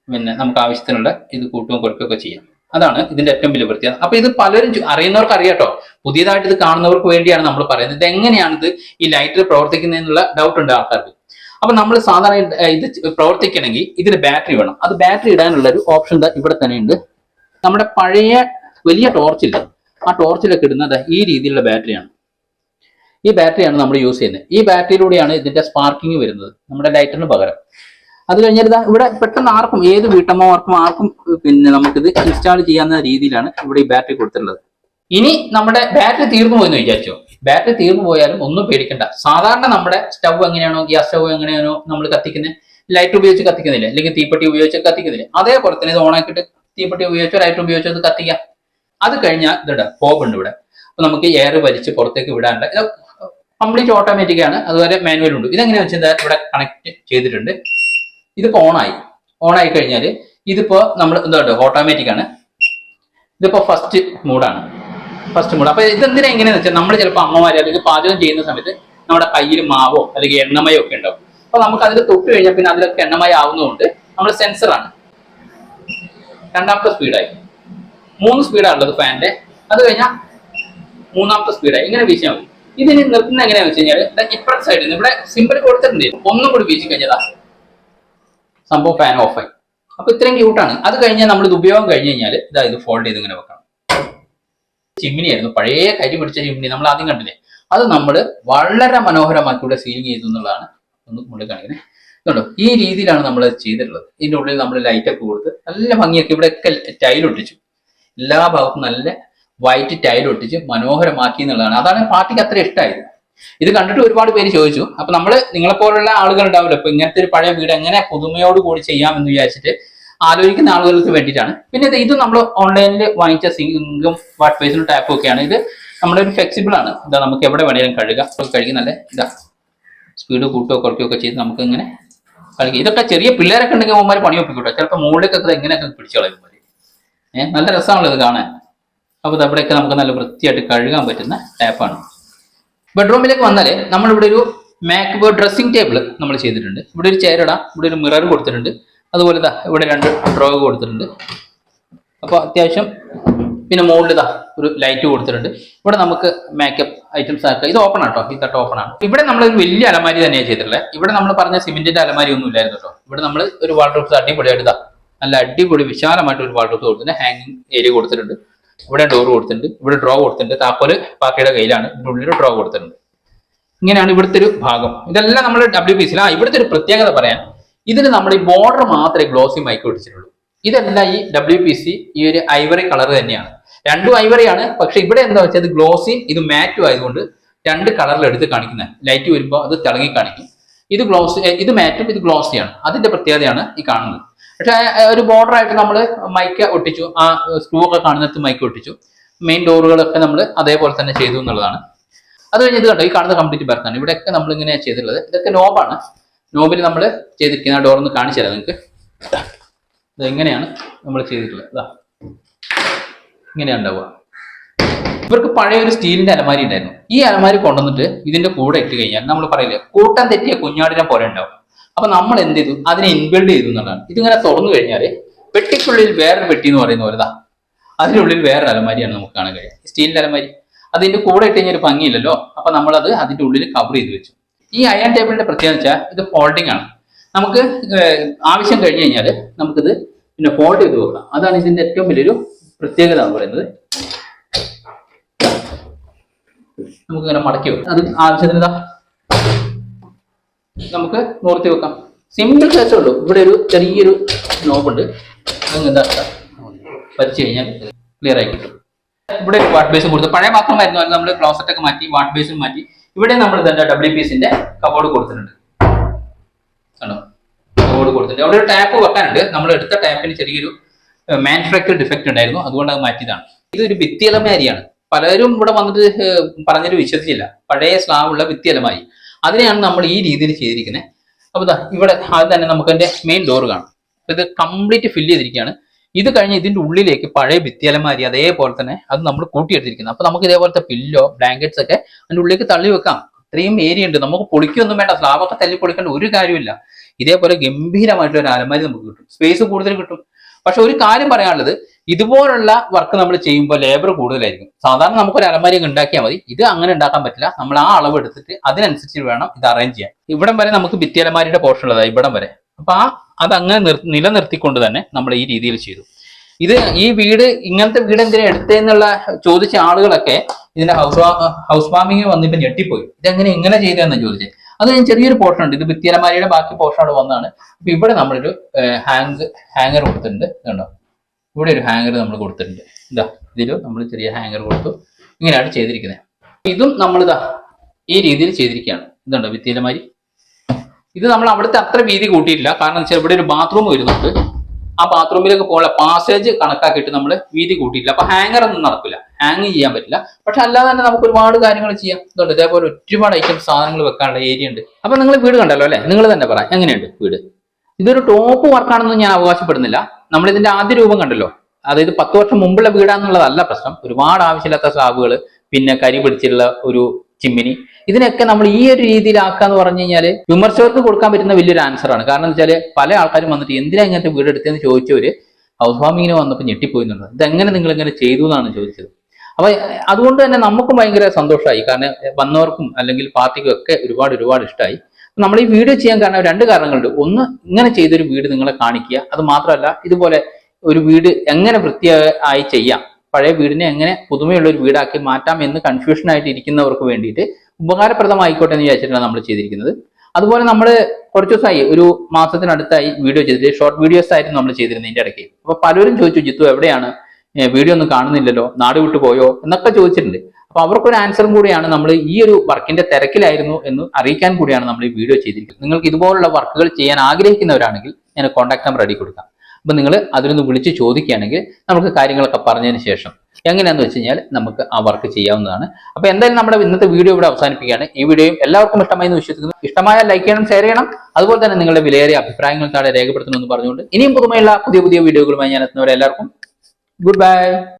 പിന്നെ നമുക്ക് ആവശ്യത്തിനുള്ള ഇത് കൂട്ടുകയും കൊടുക്കുകയൊക്കെ ചെയ്യാം. അതാണ് ഇതിന്റെ ഏറ്റവും വലിയ പ്രത്യേകത. അപ്പൊ ഇത് പലരും അറിയുന്നവർക്ക് അറിയാട്ടോ പുതിയതായിട്ട് ഇത് കാണുന്നവർക്ക് വേണ്ടിയാണ് നമ്മൾ പറയുന്നത്. ഇത് എങ്ങനെയാണ് ഇത് ഈ ലൈറ്റർ പ്രവർത്തിക്കുന്നതെന്നുള്ള ഡൗട്ട് ഉണ്ട് ആൾക്കാർക്ക്. അപ്പൊ നമ്മൾ സാധാരണ ഇത് പ്രവർത്തിക്കണമെങ്കിൽ ഇതിന് ബാറ്ററി വേണം. അത് ബാറ്ററി ഇടാനുള്ള ഒരു ഓപ്ഷൻ ഇവിടെ തന്നെ ഉണ്ട്. നമ്മുടെ പഴയ വലിയ ടോർച്ച് ടോർച്ചില്ല ആ ടോർച്ചിലൊക്കെ ഇടുന്നത് ഈ രീതിയിലുള്ള ബാറ്ററിയാണ് ഈ ബാറ്ററിയാണ് നമ്മൾ യൂസ് ചെയ്യുന്നത്. ഈ ബാറ്ററിയിലൂടെയാണ് ഇതിന്റെ സ്പാർക്കിംഗ് വരുന്നത്. നമ്മുടെ ലൈറ്ററിന് പകരം. അത് കഴിഞ്ഞാൽ ഇതാ ഇവിടെ പെട്ടെന്ന് ആർക്കും ഏത് വീട്ടമ്മമാർക്കും ആർക്കും പിന്നെ നമുക്കിത് ഇൻസ്റ്റാൾ ചെയ്യാവുന്ന രീതിയിലാണ് ഇവിടെ ഈ ബാറ്ററി കൊടുത്തിട്ടുള്ളത്. ഇനി നമ്മുടെ ബാറ്ററി തീർന്നു പോയെന്ന് വിചാരിച്ചോ? ബാറ്ററി തീർന്നു പോയാലും ഒന്നും പേടിക്കണ്ട. സാധാരണ നമ്മുടെ സ്റ്റവ് എങ്ങനെയാണോ ഗ്യാസ് സ്റ്റവ് എങ്ങനെയാണോ നമ്മൾ കത്തിക്കുന്നത്? ലൈറ്റ് ഉപയോഗിച്ച് കത്തിക്കുന്നില്ല? അല്ലെങ്കിൽ തീപ്പെട്ടി ഉപയോഗിച്ച് കത്തിക്കുന്നില്ല? അതേപോലെ തന്നെ ഇത് ഓണാക്കിയിട്ട് തീപ്പെട്ടി ഉപയോഗിച്ചോ ലൈറ്റ് ഉപയോഗിച്ചോ അത് കത്തിക്കാം. അത് കഴിഞ്ഞാൽ ഇതുണ്ട് ഉണ്ട് ഇവിടെ. അപ്പൊ നമുക്ക് എയർ വലിച്ച് പുറത്തേക്ക് വിടാനുള്ള ഇത് കംപ്ലീറ്റ് ഓട്ടോമാറ്റിക് ആണ്. അതുപോലെ മാനുവൽ ഉണ്ട്. ഇതെങ്ങനെയാണെന്ന് വെച്ചാൽ ഇവിടെ കണക്ട് ചെയ്തിട്ടുണ്ട്. ഇതിപ്പോ ഓണായി ആയി. കഴിഞ്ഞാൽ ഇതിപ്പോ നമ്മൾ എന്താ ഓട്ടോമാറ്റിക് ആണ്. ഇതിപ്പോ ഫസ്റ്റ് മൂഡാണ് ഫസ്റ്റ് മൂഡ് അപ്പൊ ഇതെന്തിനാ എങ്ങനെയാന്ന് വെച്ചാൽ നമ്മൾ ചിലപ്പോൾ അമ്മമാരെ അല്ലെങ്കിൽ പാചകം ചെയ്യുന്ന സമയത്ത് നമ്മുടെ കയ്യിൽ മാവോ അല്ലെങ്കിൽ എണ്ണമയോ ഒക്കെ ഉണ്ടാവും. അപ്പൊ നമുക്ക് അതിൽ തൊട്ട് കഴിഞ്ഞാൽ പിന്നെ അതിലൊക്കെ എണ്ണമയ ആവുന്നതുകൊണ്ട് നമ്മൾ സെൻസറാണ് രണ്ടാമത്തെ സ്പീഡായി മൂന്ന് സ്പീഡാണുള്ളത് ഫാനിന്റെ അത് കഴിഞ്ഞാൽ മൂന്നാമത്തെ സ്പീഡായി ഇങ്ങനെ വീശിയാൽ മതി. ഇതിന് നിർത്തുന്ന എങ്ങനെയാണെന്ന് വെച്ച് കഴിഞ്ഞാൽ ഇപ്പുറത്തെ സൈഡിൽ നിന്ന് ഇവിടെ സിമ്പിൾ കൊടുത്തിട്ടുണ്ട്. ഒന്നും കൂടി വീശി കഴിഞ്ഞതാ സംഭവം ഫാൻ ഓഫായി അപ്പൊ ഇത്രയും ക്യൂട്ടാണ് അത് കഴിഞ്ഞാൽ നമ്മൾ ഇത് ഉപയോഗം കഴിഞ്ഞ് കഴിഞ്ഞാൽ ഇതാ ഇത് ഫോൾഡ് ചെയ്ത് ഇങ്ങനെ വെക്കണം. ചിമ്മിനി ആയിരുന്നു. പഴയ കരി പിടിച്ച ചിമ്മിനി നമ്മൾ ആദ്യം കണ്ടില്ലേ? അത് നമ്മൾ വളരെ മനോഹരമാക്കി ഇവിടെ സീലിംഗ് ചെയ്തു എന്നുള്ളതാണ്. ഒന്ന് മുകളിൽ കാണിക്കുന്നത് ഇതുണ്ടോ? ഈ രീതിയിലാണ് നമ്മൾ ചെയ്തിട്ടുള്ളത്. ഇതിന്റെ ഉള്ളിൽ നമ്മൾ ലൈറ്റ് ഒക്കെ കൊടുത്ത് നല്ല ഭംഗിയൊക്കെ ഇവിടെയൊക്കെ ടൈൽ ഒട്ടിച്ചു. എല്ലാ ഭാഗത്തും നല്ല വൈറ്റ് ടൈൽ ഒട്ടിച്ച് മനോഹരമാക്കി എന്നുള്ളതാണ്. അതാണ് പാർട്ടിക്ക് അത്ര ഇഷ്ടമായത്. ഇത് കണ്ടിട്ട് ഒരുപാട് പേര് ചോദിച്ചു. അപ്പൊ നമ്മൾ നിങ്ങളെപ്പോലുള്ള ആളുകൾ ഉണ്ടാവില്ല? ഇപ്പൊ ഇങ്ങനത്തെ ഒരു പഴയ വീട് എങ്ങനെ പുതുമയോട് കൂടി ചെയ്യാം എന്ന് വിചാരിച്ചിട്ട് ആലോചിക്കുന്ന ആളുകൾക്ക് വേണ്ടിയിട്ടാണ്. പിന്നെ ഇത് ഇത് നമ്മൾ ഓൺലൈനിൽ വാങ്ങിച്ച സിങ്കും വാട്ട് ബേസിലും ടാപ്പും ഒക്കെയാണ്. ഇത് നമ്മുടെ ഒരു ഫ്ലെക്സിബിൾ ആണ്. ഇതാ നമുക്ക് എവിടെ വേണേലും കഴുകാം. കഴുകുന്നല്ലേ ഇതാ സ്പീഡ് കൂട്ടോ കുറയ്ക്കുകയോ ഒക്കെ ചെയ്ത് നമുക്ക് ഇങ്ങനെ കളിക്കാം. ഇതൊക്കെ ചെറിയ പിള്ളേരൊക്കെ ഉണ്ടെങ്കിൽ അവന്മാർ പണി ഒപ്പിക്കൂട്ടോ. ചിലപ്പോൾ മുകളിലേക്കൊക്കെ എങ്ങനെയൊക്കെ പിടിച്ചു കളയുമ്പോൾ ഏഹ് നല്ല രസമാണല്ലോ ഇത് കാണാൻ. അപ്പോൾ അവിടെയൊക്കെ നമുക്ക് നല്ല വൃത്തിയായിട്ട് കഴുകാൻ പറ്റുന്ന ടാപ്പാണ് ബെഡ്റൂമിലേക്ക് വന്നാൽ നമ്മളിവിടെ ഒരു മാക് ഡ്രസ്സിംഗ് ടേബിൾ നമ്മൾ ചെയ്തിട്ടുണ്ട്. ഇവിടെ ഒരു ചെയർ ഇടാം. ഇവിടെ ഒരു മിറർ കൊടുത്തിട്ടുണ്ട്. അതുപോലെ ഇതാ ഇവിടെ രണ്ട് ഡ്രോ കൊടുത്തിട്ടുണ്ട്. അപ്പോൾ അത്യാവശ്യം പിന്നെ മുകളിൽ ഇതാ ഒരു ലൈറ്റ് കൊടുത്തിട്ടുണ്ട്. ഇവിടെ നമുക്ക് മേക്കപ്പ് ഐറ്റംസ് ആക്കുക ഇത് ഓപ്പൺ ആട്ടോ. ഈ തട്ട് ഓപ്പൺ ആണ്. ഇവിടെ നമ്മൾ ഒരു വലിയ അലമാരി തന്നെയാണ് ചെയ്തിട്ടുള്ളത് ഇവിടെ നമ്മൾ പറഞ്ഞ സിമെന്റിന്റെ അലമാരി ഒന്നും ഇല്ലായിരുന്നു കേട്ടോ. ഇവിടെ നമ്മൾ ഒരു വാൾഡ്രോപ്സ് അടിപൊളിയായിട്ട് ഇതാ നല്ല അടിപൊളി വിശാലമായിട്ട് ഒരു വാൾഡ്രോപ്സ് കൊടുത്തിട്ടുണ്ട്. ഹാങ്ങിങ് ഏരിയ കൊടുത്തിട്ടുണ്ട്. ഇവിടെ ഡോർ കൊടുത്തിട്ടുണ്ട് ഇവിടെ ഡ്രോ കൊടുത്തിട്ടുണ്ട്. താക്കോൽ പാക്കയുടെ കയ്യിലാണ്. ഇതിനുള്ളിൽ ഡ്രോ കൊടുത്തിട്ടുണ്ട്. ഇങ്ങനെയാണ് ഇവിടുത്തെ ഒരു ഭാഗം. ഇതെല്ലാം നമ്മൾ ഡബ്ല്യു പി സിയിൽ ആ ഇവിടുത്തെ ഒരു പ്രത്യേകത പറയാൻ. ഇതിന് നമ്മൾ ഈ ബോർഡർ മാത്രമേ ഗ്ലോസി മൈക്ക് പിടിച്ചിട്ടുള്ളൂ. ഇതെല്ലാം ഈ ഡബ്ല്യു പി സി ഈ ഒരു ഐവറി കളർ തന്നെയാണ്. രണ്ടും ഐവറിയാണ് പക്ഷെ ഇവിടെ എന്താ വെച്ചാൽ ഇത് ഗ്ലോസിയും ഇത് മാറ്റും ആയതുകൊണ്ട് രണ്ട് കളറിൽ എടുത്ത് കാണിക്കുന്നത് ലൈറ്റ് വരുമ്പോൾ അത് തിളങ്ങി കാണിക്കും. ഇത് ഗ്ലോസ് ഇത് മാറ്റും ഇത് ഗ്ലോസിയാണ് അതിന്റെ പ്രത്യേകതയാണ് ഈ കാണുന്നത്. പക്ഷെ ഒരു ബോർഡർ ആയിട്ട് നമ്മൾ മൈക്ക് ഒട്ടിച്ചു. ആ സ്ക്രൂ ഒക്കെ കാണുന്നിടത്ത് മൈക്ക് ഒട്ടിച്ചു. മെയിൻ ഡോറുകളൊക്കെ നമ്മൾ അതേപോലെ തന്നെ ചെയ്തു എന്നുള്ളതാണ്. അത് കഴിഞ്ഞ് ഇത് കണ്ടോ ഈ കാണുന്ന കംപ്ലീറ്റ് ബർത്താണ് ഇവിടെയൊക്കെ നമ്മൾ ഇങ്ങനെയാണ് ചെയ്തിട്ടുള്ളത്. ഇതൊക്കെ നോബാണ് നോബിൽ നമ്മൾ ചെയ്തിരിക്കുന്ന ആ ഡോർ ഒന്ന് കാണിച്ചു തരാം നിങ്ങൾക്ക്. ഇത് എങ്ങനെയാണ് നമ്മൾ ചെയ്തിട്ടുള്ളത്? ഇതാ. ഇങ്ങനെയാണ് ഉണ്ടാവുക. ഇവർക്ക് പഴയ ഒരു സ്റ്റീലിന്റെ അലമാരി ഉണ്ടായിരുന്നു. ഈ അലമാരി കൊണ്ടുവന്നിട്ട് ഇതിന്റെ കൂടെ ഇട്ട് കഴിഞ്ഞാൽ നമ്മൾ പറയില്ലേ കൂട്ടം തെറ്റിയ കുഞ്ഞാടിനെ പോലെ ഉണ്ടാവും. അപ്പൊ നമ്മൾ എന്ത് ചെയ്തു? അതിനെ ഇൻബിൽഡ് ചെയ്തു എന്നുള്ളതാണ്. ഇതിങ്ങനെ തുറന്നു കഴിഞ്ഞാൽ പെട്ടിക്കുള്ളിൽ വേറൊരു പെട്ടി എന്ന് പറയുന്ന പോലെ ഇതാ. അതിനുള്ളിൽ വേറൊരു അലമാരിയാണ് നമുക്ക് കാണാൻ കഴിയുക. സ്റ്റീലിന്റെ അലമാരി. അതിന്റെ കൂടെ ഇട്ട് കഴിഞ്ഞാൽ ഭംഗിയില്ലല്ലോ? അപ്പൊ നമ്മളത് അതിന്റെ ഉള്ളിൽ കവർ ചെയ്ത് വെച്ചു. ഈ അയൺ ടേബിളിന്റെ പ്രത്യേകത വെച്ചാൽ ഇത് ഫോൾഡിംഗ് ആണ്. നമുക്ക് ആവശ്യം കഴിഞ്ഞു കഴിഞ്ഞാൽ നമുക്കിത് പിന്നെ ഫോൾഡ് ചെയ്ത് വെക്കാം അതാണ് ഇതിന്റെ ഏറ്റവും വലിയൊരു പ്രത്യേകത എന്ന് പറയുന്നത്. നമുക്കിങ്ങനെ മടക്കി വെക്കാം. അത് ആവശ്യത്തിന് നമുക്ക് നിവർത്തി വെക്കാം. സിമ്പിൾ കേസേ ഉള്ളൂ. ഇവിടെ ഒരു ചെറിയൊരു നോബുണ്ട് ഉണ്ട്. എന്താ വലിച്ചു കഴിഞ്ഞാൽ ക്ലിയർ ആയി കിട്ടും. ഇവിടെ ഒരു വാട്ട് ബേസ് കൊടുത്തു. പഴയ പാത്രമായിരുന്നു അത് നമ്മൾ ക്ലോസറ്റ് ഒക്കെ മാറ്റി വാട്ട് ബേസും മാറ്റി. ഇവിടെ നമ്മൾ എന്താ ഡബ്ല്യു പീസിന്റെ കബോർഡ് കൊടുത്തിട്ടുണ്ട്. കണ്ടോ? കബോർഡ് കൊടുത്തിട്ടുണ്ട്. അവിടെ ഒരു ടാപ്പ് വെക്കാനുണ്ട്. നമ്മൾ എടുത്ത ടാപ്പിന് ചെറിയൊരു മാനുഫാക്ചർ ഡിഫക്റ്റ് ഉണ്ടായിരുന്നു. അതുകൊണ്ട് അത് മാറ്റിയതാണ്. ഇതൊരു ഭിത്തിയലമാരിയാണ്. പലരും ഇവിടെ വന്നിട്ട് പറഞ്ഞിട്ട് വിശ്വസിച്ചില്ല. പഴയ സ്ലാബുള്ള ഭിത്തിയലമാരി അതിനെയാണ് നമ്മൾ ഈ രീതിയിൽ ചെയ്തിരിക്കുന്നത് അപ്പൊ ഇതാ ഇവിടെ അത് തന്നെ നമുക്ക് എന്റെ മെയിൻ ഡോർ കാണാം. ഇത് കംപ്ലീറ്റ് ഫില്ല് ചെയ്തിരിക്കുകയാണ്. ഇത് കഴിഞ്ഞ് ഇതിന്റെ ഉള്ളിലേക്ക് പഴയ ഭിത്തിയലമാരി അതേപോലെ തന്നെ അത് നമ്മൾ കൂട്ടിയെടുത്തിരിക്കുന്നത് അപ്പൊ നമുക്ക് ഇതേപോലത്തെ പില്ലോ ബ്ലാങ്കറ്റ്സ് ഒക്കെ അതിന്റെ ഉള്ളിലേക്ക് തള്ളി വെക്കാം. ഇത്രയും ഏരിയ ഉണ്ട്. നമുക്ക് പൊളിക്കൊന്നും വേണ്ട. സ്ലാബൊക്കെ തല്ലി പൊളിക്കേണ്ട ഒരു കാര്യമില്ല ഇതേപോലെ ഗംഭീരമായിട്ടുള്ള ഒരു അലമാരി നമുക്ക് കിട്ടും. സ്പേസ് കൂടുതൽ കിട്ടും. പക്ഷെ ഒരു കാര്യം പറയാനുള്ളത്. ഇതുപോലുള്ള വർക്ക് നമ്മൾ ചെയ്യുമ്പോൾ ലേബർ കൂടുതലായിരിക്കും. സാധാരണ നമുക്കൊരു അലമാരി ഉണ്ടാക്കിയാൽ മതി. ഇത് അങ്ങനെ ഉണ്ടാക്കാൻ പറ്റില്ല. നമ്മൾ ആ അളവ് എടുത്തിട്ട് അതിനനുസരിച്ച് വേണം ഇത് അറേഞ്ച് ചെയ്യാൻ. ഇവിടം വരെ നമുക്ക് ഭിത്തി അലമാരിയുടെ പോർഷൻ ഉള്ളതാണ് ഇവിടം വരെ. അപ്പൊ ആ അത് അങ്ങനെ നിർ- നിലനിർത്തിക്കൊണ്ട് തന്നെ നമ്മൾ ഈ രീതിയിൽ ചെയ്തു. ഇത് ഈ വീട് ഇങ്ങനത്തെ വീട് എന്തിനാ എടുത്തേന്നുള്ള ചോദിച്ച ആളുകളൊക്കെ ഇതിന്റെ ഹൗസ് ഹൗസ് വാമിങ് വന്നിട്ട് ഞെട്ടിപ്പോയി. ഇതെങ്ങനെ ഇങ്ങനെ ചെയ്തതെന്ന് ചോദിച്ചത് അത് ഞാൻ ചെറിയൊരു പോർഷൻ ഉണ്ട്. ഇത് ഭിത്തിയലമാരിയുടെ ബാക്കി പോർഷൻ അവിടെ വന്നതാണ്. അപ്പൊ ഇവിടെ നമ്മളൊരു ഹാങ് ഹാങ്ങർ കൊടുത്തിട്ടുണ്ട്. കണ്ടോ ഇവിടെ ഒരു ഹാങ്ങർ നമ്മൾ കൊടുത്തിട്ടുണ്ട്. ഇതാ ഇതിൽ നമ്മൾ ചെറിയ ഹാങ്ങർ കൊടുത്തു. ഇങ്ങനെയാണ് ചെയ്തിരിക്കുന്നത്. ഇതും നമ്മളിതാ ഈ രീതിയിൽ ചെയ്തിരിക്കുകയാണ്. ഇതുണ്ടോ ഭിത്തിയിലമാരി? ഇത് നമ്മൾ അവിടുത്തെ അത്ര വീതി കൂട്ടിയിട്ടില്ല. കാരണം വെച്ചാൽ ഇവിടെ ഒരു ബാത്റൂം വരുന്നുണ്ട്. ആ ബാത്റൂമിലേക്ക് പോകാനുള്ള പാസേജ് കണക്കാക്കിയിട്ട് നമ്മൾ വീതി കൂട്ടിയിട്ടില്ല. അപ്പൊ ഹാങ്ങർ ഒന്നും നടക്കില്ല. ഹാങ് ചെയ്യാൻ പറ്റില്ല. പക്ഷെ അല്ലാതെ തന്നെ നമുക്ക് ഒരുപാട് കാര്യങ്ങൾ ചെയ്യാം. ഇതുണ്ട്. ഇതേപോലെ ഒരുപാട് ഐറ്റം സാധനങ്ങൾ വെക്കാനുള്ള ഏരിയ ഉണ്ട്. അപ്പൊ നിങ്ങൾ വീട് കണ്ടല്ലോ അല്ലെ? നിങ്ങൾ തന്നെ പറ. എങ്ങനെയുണ്ട് വീട്? ഇതൊരു ടോപ്പ് വർക്കാണെന്ന് ഞാൻ അവകാശപ്പെടുന്നില്ല. നമ്മൾ ഇതിന്റെ ആദ്യ രൂപം കണ്ടല്ലോ. അതായത് പത്ത് വർഷം മുമ്പുള്ള വീടാന്നുള്ളതല്ല പ്രശ്നം. ഒരുപാട് ആവശ്യമില്ലാത്ത സ്ലാബുകൾ പിന്നെ കരി പിടിച്ചുള്ള ഒരു ചിമ്മിനി. ഇതിനൊക്കെ നമ്മൾ ഈ ഒരു രീതിയിലാക്കുക എന്ന് പറഞ്ഞു കഴിഞ്ഞാൽ വിമർശകർക്ക് കൊടുക്കാൻ പറ്റുന്ന വലിയൊരു ആൻസർ ആണ്. കാരണം എന്ന് വെച്ചാൽ പല ആൾക്കാരും വന്നിട്ട് എന്തിനാ ഇങ്ങനത്തെ വീട് എടുത്തതെന്ന് ചോദിച്ചവര് ഹൗസ് വാമിങ്ങിന് വന്നപ്പോൾ ഞെട്ടിപ്പോയി എന്നുള്ളത് ഇതെങ്ങനെ നിങ്ങൾ ഇങ്ങനെ ചെയ്തു എന്നാണ് ചോദിച്ചത്. അപ്പൊ അതുകൊണ്ട് തന്നെ നമുക്കും ഭയങ്കര സന്തോഷമായി. കാരണം വന്നവർക്കും അല്ലെങ്കിൽ പാർട്ടിക്കും ഒക്കെ ഒരുപാട് ഒരുപാട് ഇഷ്ടമായി നമ്മൾ ഈ വീഡിയോ ചെയ്യാൻ കാരണം രണ്ട് കാരണങ്ങളുണ്ട്. ഒന്ന് ഇങ്ങനെ ചെയ്തൊരു വീട് നിങ്ങളെ കാണിക്കുക. അത് മാത്രമല്ല ഇതുപോലെ ഒരു വീട് എങ്ങനെ വൃത്തിയായി ചെയ്യാം? പഴയ വീടിനെ എങ്ങനെ പുതുമയുള്ള ഒരു വീടാക്കി മാറ്റാം എന്ന് കൺഫ്യൂഷൻ ആയിട്ട് ഇരിക്കുന്നവർക്ക് വേണ്ടിയിട്ട് ഉപകാരപ്രദമായിക്കോട്ടെ എന്ന് വിചാരിച്ചിട്ടാണ് നമ്മൾ ചെയ്തിരിക്കുന്നത്. അതുപോലെ നമ്മൾ കുറച്ച് ദിവസമായി ഒരു മാസത്തിനടുത്തായി വീഡിയോ ചെയ്തിട്ട് ഷോർട്ട് വീഡിയോസ് ആയിരുന്നു നമ്മൾ ചെയ്തിരുന്നത് ഇതിന്റെ ഇടയ്ക്ക്. അപ്പൊ പലരും ചോദിച്ചു ജിത്തു എവിടെയാണ്? വീഡിയോ ഒന്നും കാണുന്നില്ലല്ലോ? നാട് വിട്ടു പോയോ? എന്നൊക്കെ ചോദിച്ചിട്ടുണ്ട്. അപ്പൊ അവർക്കൊരു ആൻസറും കൂടിയാണ് നമ്മൾ ഈ ഒരു വർക്കിന്റെ തിരക്കിലായിരുന്നു എന്ന് അറിയിക്കാൻ കൂടിയാണ് നമ്മൾ ഈ വീഡിയോ ചെയ്തിരിക്കുന്നത്. നിങ്ങൾക്ക് ഇതുപോലുള്ള വർക്കുകൾ ചെയ്യാൻ ആഗ്രഹിക്കുന്നവരാണെങ്കിൽ ഞാൻ കോൺടാക്ട് നമ്പർ റെഡി കൊടുക്കാം. അപ്പൊ നിങ്ങൾ അതിലൊന്ന് വിളിച്ച് ചോദിക്കുകയാണെങ്കിൽ നമുക്ക് കാര്യങ്ങളൊക്കെ പറഞ്ഞതിന് ശേഷം എങ്ങനെയാന്ന് വെച്ച് കഴിഞ്ഞാൽ നമുക്ക് ആ വർക്ക് ചെയ്യാവുന്നതാണ്. അപ്പൊ എന്തായാലും നമ്മുടെ ഇന്നത്തെ വീഡിയോ ഇവിടെ അവസാനിപ്പിക്കുകയാണ്. ഈ വീഡിയോയും എല്ലാവർക്കും ഇഷ്ടമായി എന്ന് വിശ്വസിക്കുന്നു. ഇഷ്ടമായ ലൈക്ക് ചെയ്യണം ഷെയർ ചെയ്യണം. അതുപോലെ തന്നെ നിങ്ങളുടെ വിലയേറിയ അഭിപ്രായങ്ങൾ താഴെ രേഖപ്പെടുത്തണമെന്ന് പറഞ്ഞുകൊണ്ട് ഇനിയും പുതുമയുള്ള പുതിയ പുതിയ വീഡിയോകളുമായി ഞാൻ എത്തുന്നവരെ എല്ലാവർക്കും ഗുഡ് ബൈ